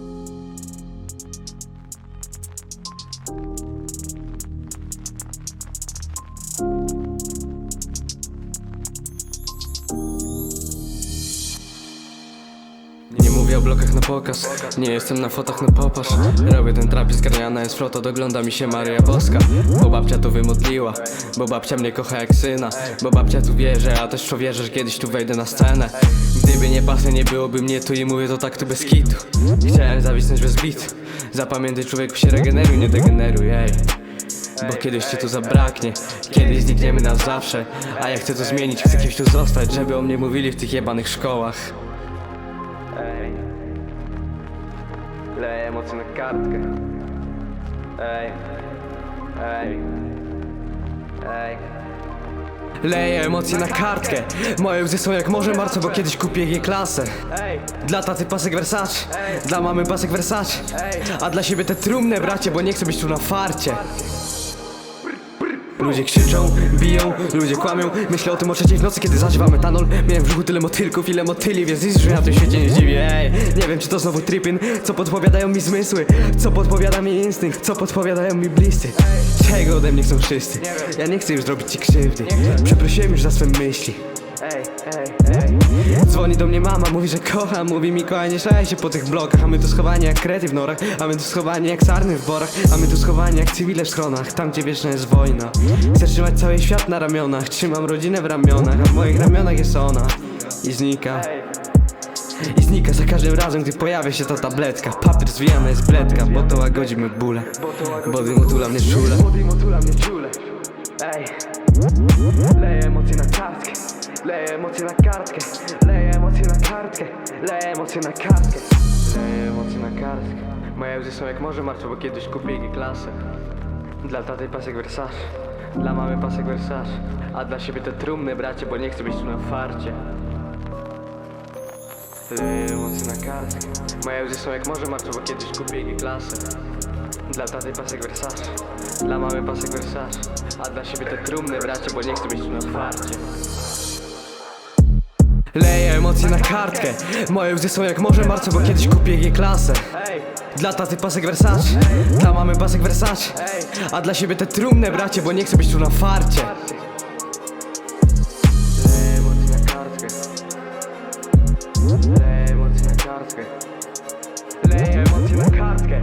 Nie o blokach na pokaz. Nie jestem na fotach na popasz Robię ten trap i zgarniana jest flota Dogląda mi się Maria Boska. Bo babcia tu wymodliła Bo babcia mnie kocha jak syna. Bo babcia tu wierzy, a też w wierzę, że kiedyś tu wejdę na scenę. Gdyby nie pasy, nie byłoby mnie tu i mówię to tak tu bez kitu. Chciałem zawisnąć bez bitu Zapamiętaj człowieku się regeneruj, nie degeneruj, ej. Bo kiedyś cię tu zabraknie Kiedyś znikniemy na zawsze. A ja chcę to zmienić, chcę kimś tu zostać Żeby o mnie mówili w tych jebanych szkołach Ej. Leję emocje na kartkę. Ej. Ej. Ej. Leję emocje na kartkę. Moje łzy są jak morze marco, bo kiedyś kupię je klasę. Dla taty pasek Versace Dla mamy pasek Versace. A dla siebie te trumne bracie, bo nie chcę być tu na farcie Ludzie krzyczą, biją, ludzie kłamią. Myślę o tym o trzeciej w nocy, kiedy zażywam metanol Miałem w brzuchu tyle motylków, ile motyli Więc nic, że w tym świecie nie zdziwię. Ej, nie wiem czy to znowu tripin Co podpowiadają mi zmysły? Co podpowiada mi instynkt? Co podpowiadają mi bliscy? Czego ode mnie chcą wszyscy? Ja nie chcę już zrobić ci krzywdy. Przeprosiłem już za swe myśli Ej, ej, ej. Dzwoni do mnie mama, mówi, że kocha Mówi mi kochanie, szlaj się po tych blokach. A my tu schowani jak krety w norach A my tu schowani jak sarny w borach. A my tu schowani jak cywile w schronach Tam gdzie wieczna jest wojna. Chcę trzymać cały świat na ramionach Trzymam rodzinę w ramionach A w moich ramionach jest ona. I znika. I znika za każdym razem, gdy pojawia się ta tabletka. Papier zwijana jest bledka, bo to łagodzi me bóle. Bo dym otula mnie czule. Bo otula mnie czule. Ej. Leję emocje na kartkę Leję emocje na kartkę. Leję emocje na kartkę. Leję emocje na kartkę. Leję emocje na kartkę. Moje łzy są jak morze martwe, bo kiedyś kupię G klasę. Dla taty pasek Versace. Dla mamy pasek Versace. A dla siebie te trumny bracie, bo nie chcę być tu na farcie. Leję emocje na kartkę. Moje łzy są jak morze martwe, bo kiedyś kupię G klasę. Dla taty pasek Versace. Dla mamy pasek Versace. A dla siebie te trumny bracie, bo nie chcę być tu na farcie Leję emocje na kartkę. Moje łzy są jak morze marce, bo kiedyś kupię G-klasę Dla taty pasek Versace Dla mamy pasek Versace. A dla siebie te trumne bracie, bo nie chcę być tu na farcie. Leję emocje na kartkę. Leję emocje na kartkę. Leję emocje na kartkę.